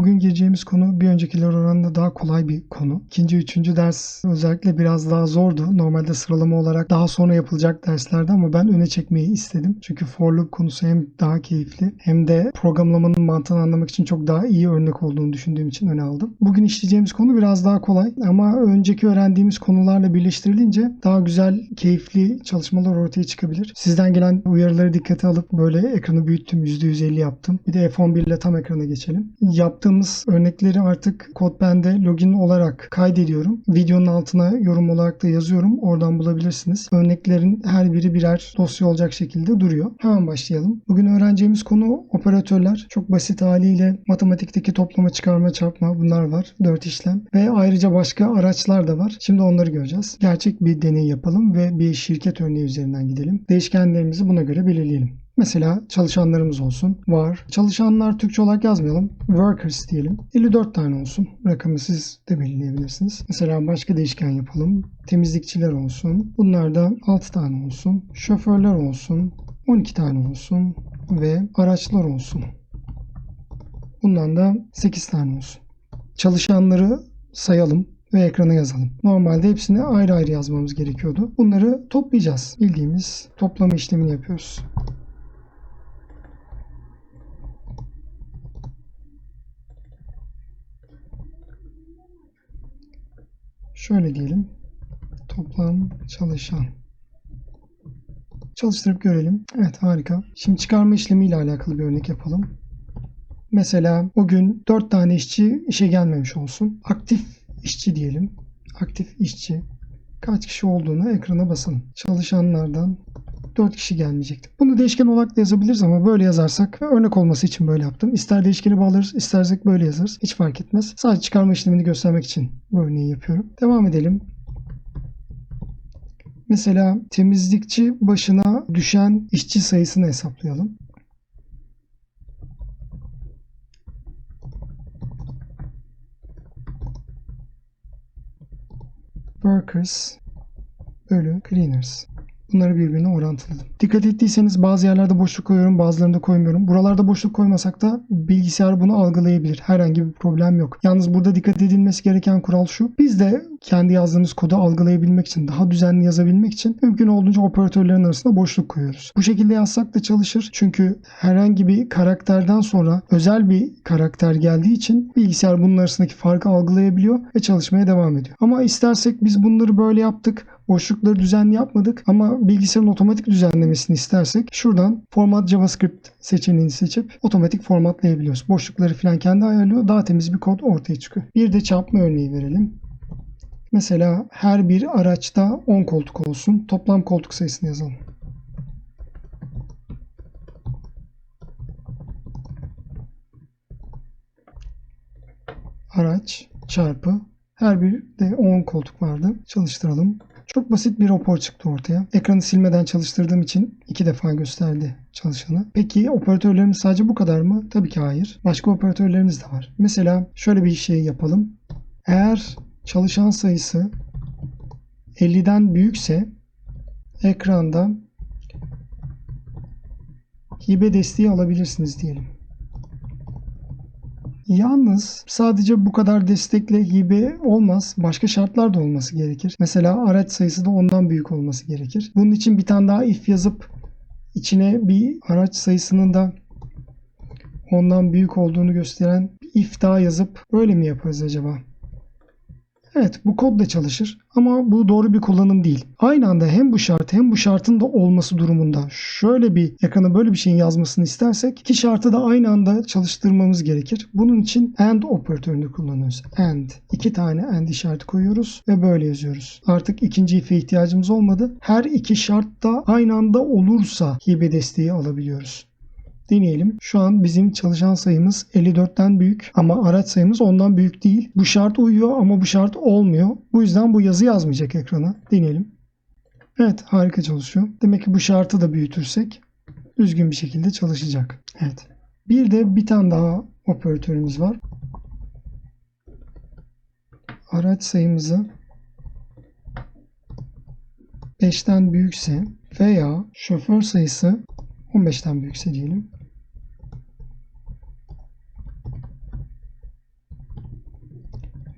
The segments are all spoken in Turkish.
Bugün gireceğimiz konu bir öncekiler oranında daha kolay bir konu. İkinci, üçüncü ders özellikle biraz daha zordu. Normalde sıralama olarak daha sonra yapılacak derslerdi ama ben öne çekmeyi istedim. Çünkü for loop konusu hem daha keyifli hem de programlamanın mantığını anlamak için çok daha iyi örnek olduğunu düşündüğüm için öne aldım. Bugün işleyeceğimiz konu biraz daha kolay ama önceki öğrendiğimiz konularla birleştirilince daha güzel, keyifli çalışmalar ortaya çıkabilir. Sizden gelen uyarıları dikkate alıp böyle ekranı büyüttüm. %150 yaptım. Bir de F11 ile tam ekrana geçelim. Yaptığımız örnekleri artık CodePen'de login olarak kaydediyorum. Videonun altına yorum olarak da yazıyorum. Oradan bulabilirsiniz. Örneklerin her biri birer dosya olacak şekilde duruyor. Hemen başlayalım. Bugün öğreneceğimiz konu operatörler. Çok basit haliyle matematikteki toplama, çıkarma, çarpma bunlar var. 4 işlem. Ve ayrıca başka araçlar da var. Şimdi onları göreceğiz. Gerçek bir deney yapalım ve bir şirket örneği üzerinden gidelim. Değişkenlerimizi buna göre belirleyelim. Mesela çalışanlarımız olsun. Var. Çalışanlar Türkçe olarak yazmayalım. Workers diyelim. 54 tane olsun. Rakamı siz de belirleyebilirsiniz. Mesela başka değişken yapalım. Temizlikçiler olsun. Bunlar da 6 tane olsun. Şoförler olsun. 12 tane olsun. Ve araçlar olsun. Bundan da 8 tane olsun. Çalışanları sayalım ve ekrana yazalım. Normalde hepsini ayrı ayrı yazmamız gerekiyordu. Bunları toplayacağız. Bildiğimiz toplama işlemini yapıyoruz. Şöyle diyelim. Toplam çalışan. Çalıştırıp görelim. Evet harika. Şimdi çıkarma işlemiyle alakalı bir örnek yapalım. Mesela o gün 4 tane işçi işe gelmemiş olsun. Aktif işçi diyelim. Aktif işçi. Kaç kişi olduğunu ekrana basalım. Çalışanlardan 4 kişi gelmeyecekti. Bunu değişken olarak da yazabiliriz ama böyle yazarsak örnek olması için böyle yaptım. İster değişkeni bağlarız, istersek böyle yazarız. Hiç fark etmez. Sadece çıkarma işlemini göstermek için bu örneği yapıyorum. Devam edelim. Mesela temizlikçi başına düşen işçi sayısını hesaplayalım. Workers bölü cleaners. Bunları birbirine orantıladım. Dikkat ettiyseniz bazı yerlerde boşluk koyuyorum bazılarında koymuyorum. Buralarda boşluk koymasak da bilgisayar bunu algılayabilir. Herhangi bir problem yok. Yalnız burada dikkat edilmesi gereken kural şu. Biz de kendi yazdığımız kodu algılayabilmek için, daha düzenli yazabilmek için mümkün olduğunca operatörlerin arasında boşluk koyuyoruz. Bu şekilde yazsak da çalışır. Çünkü herhangi bir karakterden sonra özel bir karakter geldiği için bilgisayar bunun arasındaki farkı algılayabiliyor ve çalışmaya devam ediyor. Ama istersek biz bunları böyle yaptık boşlukları düzenli yapmadık ama bilgisayarın otomatik düzenlemesini istersek şuradan format JavaScript seçeneğini seçip otomatik formatlayabiliyoruz. Boşlukları falan kendi ayarlıyor. Daha temiz bir kod ortaya çıkıyor. Bir de çarpma örneği verelim. Mesela her bir araçta 10 koltuk olsun. Toplam koltuk sayısını yazalım. Araç çarpı her bir de 10 koltuk vardı. Çalıştıralım. Çok basit bir rapor çıktı ortaya. Ekranı silmeden çalıştırdığım için iki defa gösterdi çalışanı. Peki operatörlerimiz sadece bu kadar mı? Tabii ki hayır. Başka operatörlerimiz de var. Mesela şöyle bir şey yapalım. Eğer çalışan sayısı 50'den büyükse ekranda hibe desteği alabilirsiniz diyelim. Yalnız sadece bu kadar destekle hibe olmaz. Başka şartlar da olması gerekir. Mesela araç sayısı da ondan büyük olması gerekir. Bunun için bir tane daha if yazıp içine bir araç sayısının da ondan büyük olduğunu gösteren bir if daha yazıp böyle mi yaparız acaba? Evet bu kod da çalışır ama bu doğru bir kullanım değil. Aynı anda hem bu şart hem bu şartın da olması durumunda şöyle bir ekrana böyle bir şeyin yazmasını istersek iki şartı da aynı anda çalıştırmamız gerekir. Bunun için AND operatörünü kullanıyoruz. AND. iki tane AND işareti koyuyoruz ve böyle yazıyoruz. Artık ikinci if'e ihtiyacımız olmadı. Her iki şart da aynı anda olursa hibe desteği alabiliyoruz. Deneyelim. Şu an bizim çalışan sayımız 54'ten büyük ama araç sayımız ondan büyük değil. Bu şart uyuyor ama bu şart olmuyor. Bu yüzden bu yazı yazmayacak ekrana. Deneyelim. Evet harika çalışıyor. Demek ki bu şartı da büyütürsek düzgün bir şekilde çalışacak. Evet. Bir de bir tane daha operatörümüz var. Araç sayımızı 5'ten büyükse veya şoför sayısı 15'ten büyükse diyelim.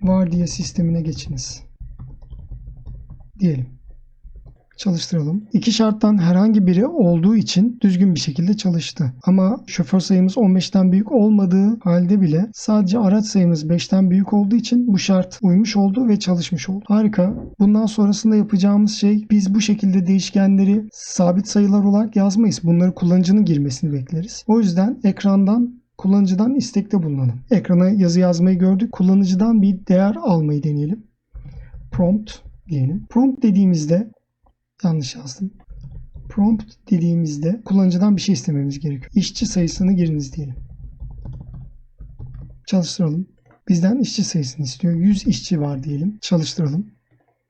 Vardiya sistemine geçiniz. Diyelim. Çalıştıralım. İki şarttan herhangi biri olduğu için düzgün bir şekilde çalıştı. Ama şoför sayımız 15'ten büyük olmadığı halde bile sadece araç sayımız 5'ten büyük olduğu için bu şart uymuş oldu ve çalışmış oldu. Harika. Bundan sonrasında yapacağımız şey biz bu şekilde değişkenleri sabit sayılar olarak yazmayız. Bunları kullanıcının girmesini bekleriz. O yüzden ekrandan kullanıcıdan istekte bulunalım. Ekrana yazı yazmayı gördük. Kullanıcıdan bir değer almayı deneyelim. Prompt diyelim. Prompt dediğimizde yanlış yazdım. Prompt dediğimizde kullanıcıdan bir şey istememiz gerekiyor. İşçi sayısını giriniz diyelim. Çalıştıralım. Bizden işçi sayısını istiyor. 100 işçi var diyelim. Çalıştıralım.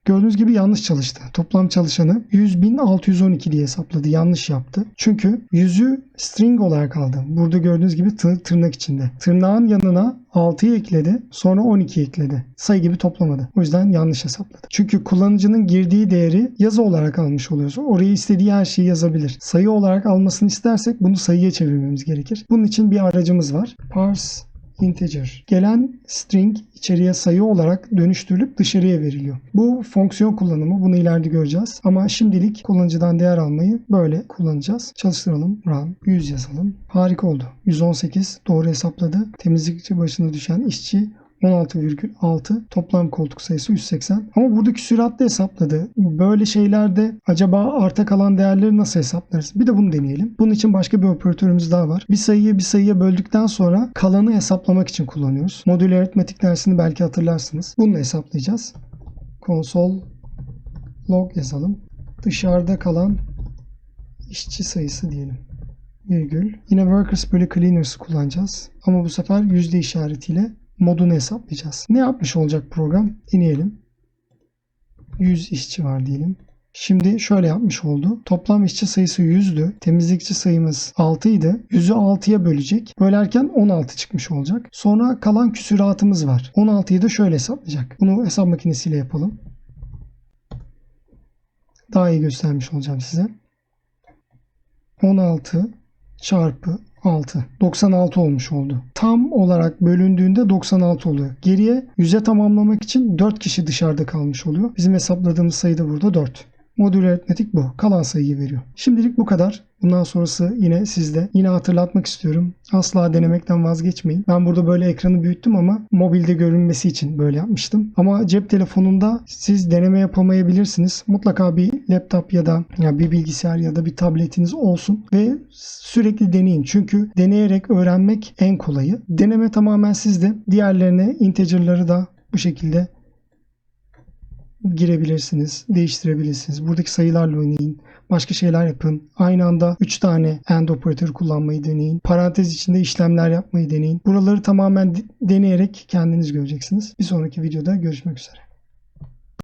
Gördüğünüz gibi yanlış çalıştı. Toplam çalışanı 100.612 diye hesapladı. Yanlış yaptı. Çünkü 100'ü string olarak aldı. Burada gördüğünüz gibi tır- tırnak içinde. Tırnağın yanına 6'yı ekledi. Sonra 12 ekledi. Sayı gibi toplamadı. O yüzden yanlış hesapladı. Çünkü kullanıcının girdiği değeri yazı olarak almış oluyoruz. Oraya istediği her şeyi yazabilir. Sayı olarak almasını istersek bunu sayıya çevirmemiz gerekir. Bunun için bir aracımız var. Parse integer. Gelen string içeriye sayı olarak dönüştürülüp dışarıya veriliyor. Bu fonksiyon kullanımı. Bunu ileride göreceğiz. Ama şimdilik kullanıcıdan değer almayı böyle kullanacağız. Çalıştıralım. Run. 100 yazalım. Harika oldu. 118 doğru hesapladı. Temizlikçi başına düşen işçi 16,6 toplam koltuk sayısı 180. Ama buradaki süratle hesapladı. Böyle şeylerde acaba arta kalan değerleri nasıl hesaplarız? Bir de bunu deneyelim. Bunun için başka bir operatörümüz daha var. Bir sayıyı bir sayıya böldükten sonra kalanı hesaplamak için kullanıyoruz. Modül aritmetik dersini belki hatırlarsınız. Bununla hesaplayacağız. Konsol log yazalım. Dışarıda kalan işçi sayısı diyelim. Virgül. Yine workers bölü cleaners kullanacağız. Ama bu sefer yüzde işaretiyle modunu hesaplayacağız. Ne yapmış olacak program? Deneyelim. 100 işçi var diyelim. Şimdi şöyle yapmış oldu. Toplam işçi sayısı 100'dü. Temizlikçi sayımız 6 idi. 100'ü 6'ya bölecek. Bölerken 16 çıkmış olacak. Sonra kalan küsuratımız var. 16'yı da şöyle hesaplayacak. Bunu hesap makinesiyle yapalım. Daha iyi göstermiş olacağım size. 16 çarpı 6. 96 olmuş oldu. Tam olarak bölündüğünde 96 oluyor. Geriye 100'e tamamlamak için 4 kişi dışarıda kalmış oluyor. Bizim hesapladığımız sayı da burada 4. Modül aritmetik bu. Kalan sayıyı veriyor. Şimdilik bu kadar. Bundan sonrası yine sizde. Yine hatırlatmak istiyorum. Asla denemekten vazgeçmeyin. Ben burada böyle ekranı büyüttüm ama mobilde görünmesi için böyle yapmıştım. Ama cep telefonunda siz deneme yapamayabilirsiniz. Mutlaka bir laptop ya da ya bir bilgisayar ya da bir tabletiniz olsun ve sürekli deneyin. Çünkü deneyerek öğrenmek en kolayı. Deneme tamamen sizde. Diğerlerine integer'ları da bu şekilde girebilirsiniz, değiştirebilirsiniz. Buradaki sayılarla oynayın. Başka şeyler yapın. Aynı anda 3 tane AND operatörü kullanmayı deneyin. Parantez içinde işlemler yapmayı deneyin. Buraları tamamen deneyerek kendiniz göreceksiniz. Bir sonraki videoda görüşmek üzere.